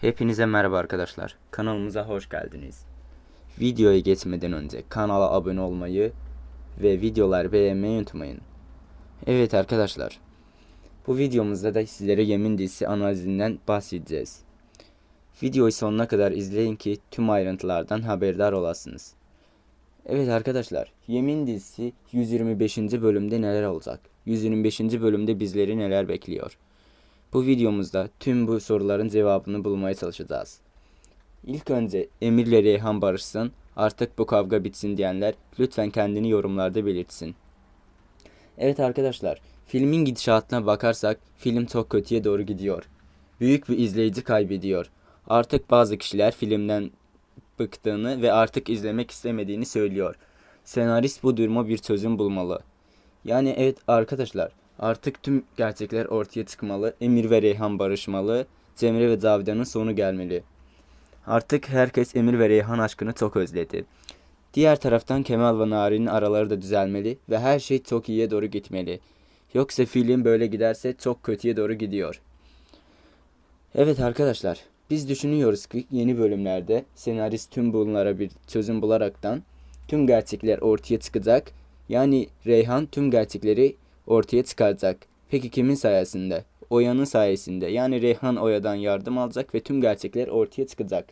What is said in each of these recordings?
Hepinize merhaba arkadaşlar. Kanalımıza hoş geldiniz. Videoya geçmeden önce kanala abone olmayı ve videoları beğenmeyi unutmayın. Evet arkadaşlar. Bu videomuzda da sizlere yemin dizisi analizinden bahsedeceğiz. Videoyu sonuna kadar izleyin ki tüm ayrıntılardan haberdar olasınız. Evet arkadaşlar, Yemin dizisi 125. bölümde neler olacak? 125. bölümde bizleri neler bekliyor? Bu videomuzda tüm bu soruların cevabını bulmaya çalışacağız. İlk önce Emir ile Reyhan barışsın, artık bu kavga bitsin diyenler lütfen kendini yorumlarda belirtsin. Evet arkadaşlar, filmin gidişatına bakarsak film çok kötüye doğru gidiyor. Büyük bir izleyici kaybediyor. Artık bazı kişiler filmden bıktığını ve artık izlemek istemediğini söylüyor. Senarist bu duruma bir çözüm bulmalı. Yani evet arkadaşlar artık tüm gerçekler ortaya çıkmalı. Emir ve Reyhan barışmalı. Cemre ve Cavidan'ın sonu gelmeli. Artık herkes Emir ve Reyhan aşkını çok özledi. Diğer taraftan Kemal ve Nari'nin araları da düzelmeli ve her şey çok iyiye doğru gitmeli. Yoksa film böyle giderse çok kötüye doğru gidiyor. Evet arkadaşlar, biz düşünüyoruz ki yeni bölümlerde senarist tüm bunlara bir çözüm bularaktan tüm gerçekler ortaya çıkacak. Yani Reyhan tüm gerçekleri ortaya çıkaracak. Peki kimin sayesinde? Oya'nın sayesinde. Yani Reyhan Oya'dan yardım alacak ve tüm gerçekler ortaya çıkacak.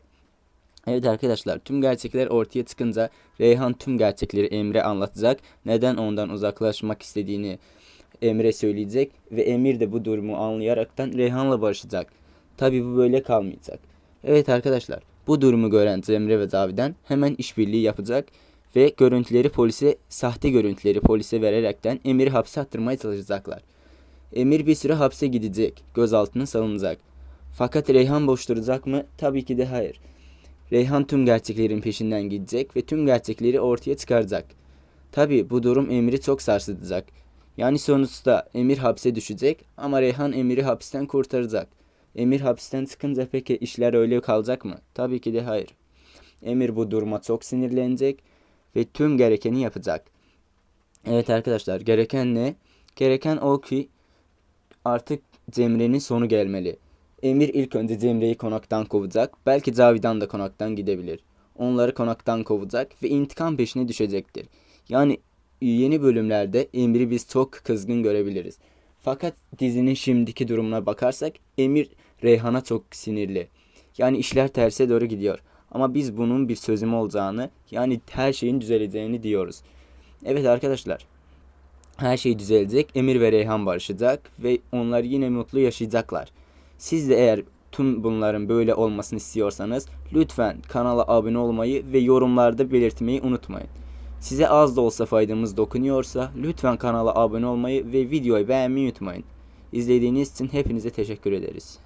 Evet arkadaşlar tüm gerçekler ortaya çıkınca Reyhan tüm gerçekleri Emre anlatacak. Neden ondan uzaklaşmak istediğini Emre söyleyecek ve Emir de bu durumu anlayaraktan Reyhan'la barışacak. Tabi bu böyle kalmayacak. Evet arkadaşlar bu durumu gören Cemre ve Cavidan hemen işbirliği yapacak ve görüntüleri polise, sahte görüntüleri polise vererekten Emir'i hapse attırmaya çalışacaklar. Emir bir süre hapse gidecek, gözaltına salınacak. Fakat Reyhan boş duracak mı? Tabii ki de hayır. Reyhan tüm gerçeklerin peşinden gidecek ve tüm gerçekleri ortaya çıkaracak. Tabii bu durum Emir'i çok sarsılacak. Yani sonuçta Emir hapse düşecek ama Reyhan Emir'i hapisten kurtaracak. Emir hapisten çıkınca peki işler öyle kalacak mı? Tabii ki de hayır. Emir bu duruma çok sinirlenecek ve tüm gerekeni yapacak. Evet arkadaşlar gereken ne? Gereken o ki artık Cemre'nin sonu gelmeli. Emir ilk önce Cemre'yi konaktan kovacak. Belki Cavidan da konaktan gidebilir. Onları konaktan kovacak ve intikam peşine düşecektir. Yani yeni bölümlerde Emir'i biz çok kızgın görebiliriz. Fakat dizinin şimdiki durumuna bakarsak Emir Reyhan'a çok sinirli. Yani işler terse doğru gidiyor. Ama biz bunun bir çözümü olacağını yani her şeyin düzeleceğini diyoruz. Evet arkadaşlar. Her şey düzelecek. Emir ve Reyhan barışacak ve onlar yine mutlu yaşayacaklar. Siz de eğer tüm bunların böyle olmasını istiyorsanız lütfen kanala abone olmayı ve yorumlarda belirtmeyi unutmayın. Size az da olsa faydamız dokunuyorsa lütfen kanala abone olmayı ve videoyu beğenmeyi unutmayın. İzlediğiniz için hepinize teşekkür ederiz.